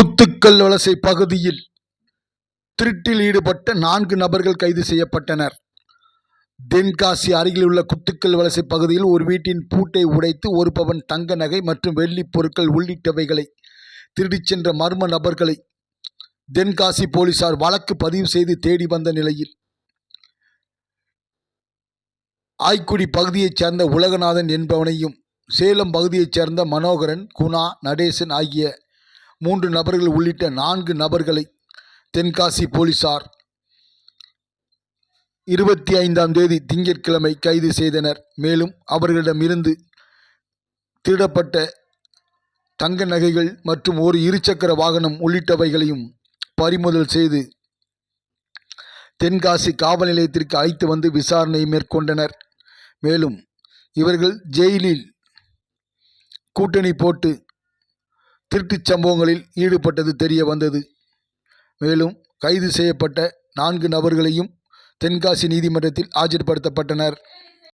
குத்துக்கல் வலசை பகுதியில் திருட்டில் ஈடுபட்ட நான்கு நபர்கள் கைது செய்யப்பட்டனர். தென்காசி அருகில் உள்ள குத்துக்கல் வலசை பகுதியில் ஒரு வீட்டின் பூட்டை உடைத்து ஒரு பவன் தங்க நகை மற்றும் வெள்ளிப் பொருட்கள் உள்ளிட்டவைகளை திருடிச் சென்ற மர்ம நபர்களை தென்காசி போலீசார் வழக்கு பதிவு செய்து தேடி வந்த நிலையில் ஆய்க்குடி பகுதியைச் சேர்ந்த உலகநாதன் என்பவனையும் சேலம் பகுதியைச் சேர்ந்த மனோகரன் குணா நடேசன் ஆகிய மூன்று நபர்கள் உள்ளிட்ட நான்கு நபர்களை தென்காசி போலீசார் இருபத்தி ஐந்தாம் தேதி திங்கட்கிழமை கைது செய்தனர். மேலும் அவர்களிடமிருந்து திருடப்பட்ட தங்க நகைகள் மற்றும் ஒரு இருசக்கர வாகனம் உள்ளிட்டவைகளையும் பறிமுதல் செய்து தென்காசி காவல் நிலையத்திற்கு அழைத்து வந்து விசாரணை மேற்கொண்டனர். மேலும் இவர்கள் ஜெயிலில் கூட்டணி போட்டு திருட்டுச் சம்பவங்களில் ஈடுபட்டது தெரிய வந்தது. மேலும் கைது செய்யப்பட்ட நான்கு நபர்களையும் தென்காசி நீதிமன்றத்தில் ஆஜர்படுத்தப்பட்டனர்.